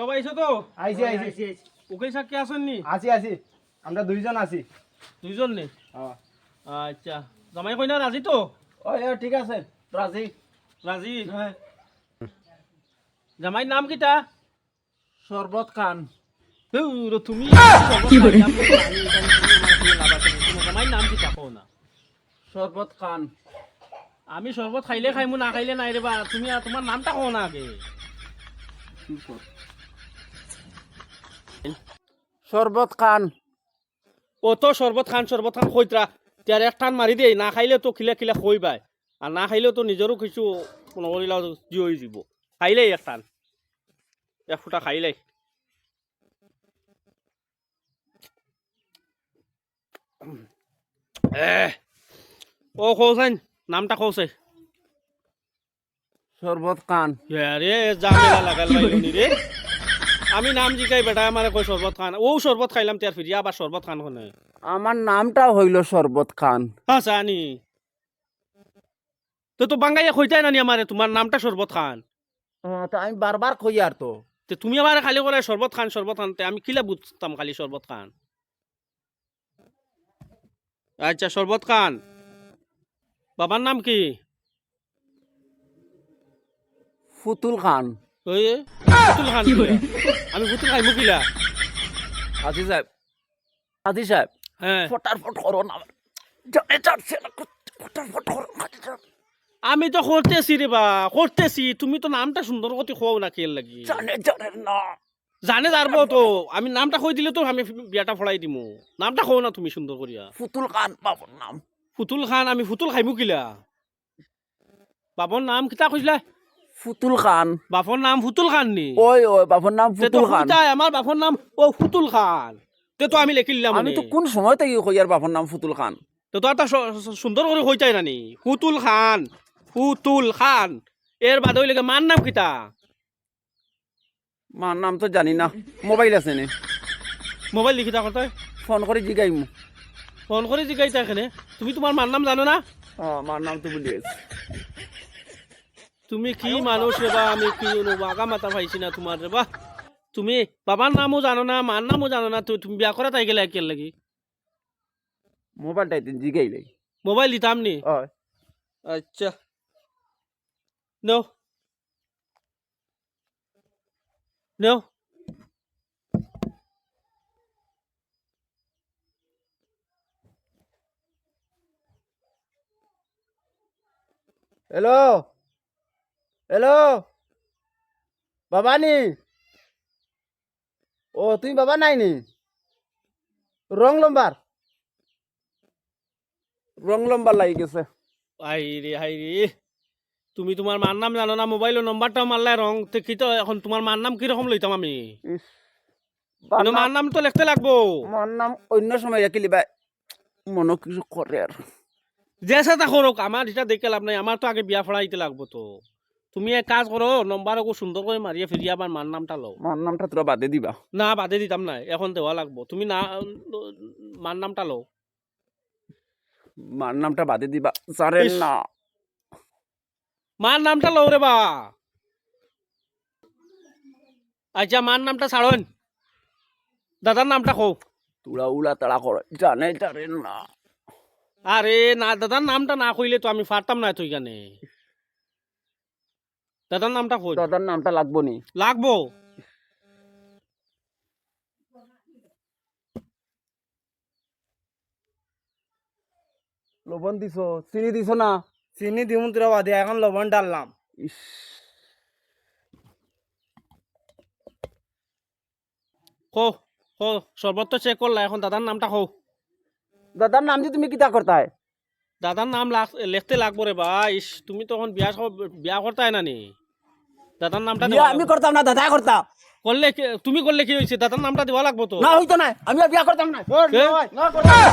সব আইছো তো? আইছি আইছি উকিল সাক্ষী আসেন নি আছি আছি। আমরা দুইজন আছি। দুইজন নে? হ্যাঁ আচ্ছা। জামাই কইনা রাজি তো? ও ঠিক আছে। রাজি। রাজি? হ্যাঁ। জামাইর নাম কিটা? শরবত খান। তুমি না। জামাইর নাম কিটা কও না? শরবত খান। আমি শরবত খাইলে খাইমু না খাইলে নাই রে বা। তুমি তোমার নামটা কও না আগে। শরবত খান তো শরবত খান শরবত খান খৈতরাতিয়ার এক টান মারি দেই না খাইলে তো খিলে খিলে খই পাই আর না খাইলেও তো নিজেরও কিছু নকরিলা জি হয়ে যাব খাইলেই এক টান এক ফুটা খাইলেই ও কৌছেন নামটা কৌছে শরবত খান রে জামেলা লাগাল রে আমি নাম জিকাই বেটা আমার কই শরবত খান ও শরবত খাইলামতিয়ার ফিরিয়া আবার শরবত খান খনে আমার নামটা হইল শরবত খান। হাসা নি তো তো বাঙ্গাইয়া কইতাই নানি আমারে তোমার নামটা শরবত খান। তো আমি বারবার কই আর তো। তে তুমি আবার খালি করে শরবত খান শরবত খান তে আমি কিলা বুঝতাম খালি শরবত খান? আচ্ছা শরবত খান। বাবার নাম কি? ফুতুল খান। ওই ফুতুল খান আমি ফুতুল খাই মুকিলা আজি সাহেব আজি সাহেব হ্যাঁ। ফটাফট করো না। জানে যাচ্ছে ফটাফট করো আমি তো করতেছি রে বা করতেছি। তুমি তো নামটা সুন্দর করে খোয়াও না খেল লাগি? জানে জানে না। জানে যারবো তো আমি নামটা কই দিলে তো আমি বিয়াটা ফলাই দিমু। নামটা কও না তুমি সুন্দর করিয়া। ফুতুল খান বাবুর নাম। ফুতুল খান আমি ফুতুল খাইমু কিলা? বাপর নাম কিতা কইলা ফুতুল খান। বাপর নাম ফুতুল খান নি? ওই ওই বাবুর নাম ফুতুল খান। আমার বাপর নাম ও ফুতুল খান। তে তো আমি লেখি দিলাম আমি তো কোন সময় থেকে কই আর বাবুর নাম ফুতুল খান? তো তো একটা সুন্দর করে কইতাই নানি ফুতুল খান ফুতুল খান। এর বাদে হইলে মার নাম কিতা মার নাম তো জানি না মোবাইল আছে নে? মোবাইল লিখি তা করতে ফোন করে জিগাইম ফোন করে জিগাইতা এখানে তুমি তোমার মার নাম জানো না? মার নাম তো বলি তুমি কি মানুষ রে বা? আমি কি আগা মাথা পাইছি না তোমার রে বা? তুমি বাবার নামও জানো না মার নামও জানো না তুমি বিয়া করা তাই গেলে একের লাগি? মোবাইলটা এদিন জিগাইলে মোবাইল দিতাম নি? আচ্ছা। No no hello? হ্যালো বাবা নি ও তুমি বাবা নাই নি? রং লম্বার? রং লম্বার লাগি গেছে। আই রে হাই রে তুমি তোমার মার নাম জানো না মোবাইলের নম্বরটাও মারলাই রং কি তো এখন তোমার মার নাম কীরকম লইতাম আমি? মার নাম তো লিখতে লাগবো? আমার নাম অন্য সময় রাখি লিবা মনে কিছু করে আর। যে সেটা করুক আমার এটা দেখে লাভ নাই আমার তো আগে বিয়া ফড়াইতে লাগবো তো। তুমি এক কাজ করো নম্বর ওকে সুন্দর করে মারিয়ে ফিরিয়ে আবার মার নামটা লও। আমার নামটা তোরা বাদে দিবা। না বাদে দিতাম না এখন দেওয়া লাগবো। তুমি না মার নামটা লও। মার নামটা বাদে দিবা। ইস। না। মার নামটা লও রে বা। আচ্ছা মার নামটা ছাড়ন দাদার নামটা কও। তোরা উলা তাড়া করে জানে জানেন না। আরে না দাদার নামটা না কইলে তো আমি পারতাম না তো এখানে দাদার নামটা কই দাদার নামটা লাগবো নি। লাগবো? লবণ দিছো চিনি দিছো না? চিনি দিমু তোরা বাদে এখন লবণ ডাললাম ইস। কো কো সর্বত্র চেক করলা এখন দাদার নামটা কও। দাদার নাম যে তুমি কিতা করতাই? দাদার নাম লিখতে লাগবো রে বা ইস তুমি তখন বিয়া বিয়া করতাই না নি? দাদার নামটা বিয়া আমি। করতাম না দাদাই করতাম করলে কি- তুমি করলে কি হয়েছে? দাদার নামটা দেওয়া লাগবো তো? না হইতো না আমি বিয়া করতাম না। কি? না করতাম না।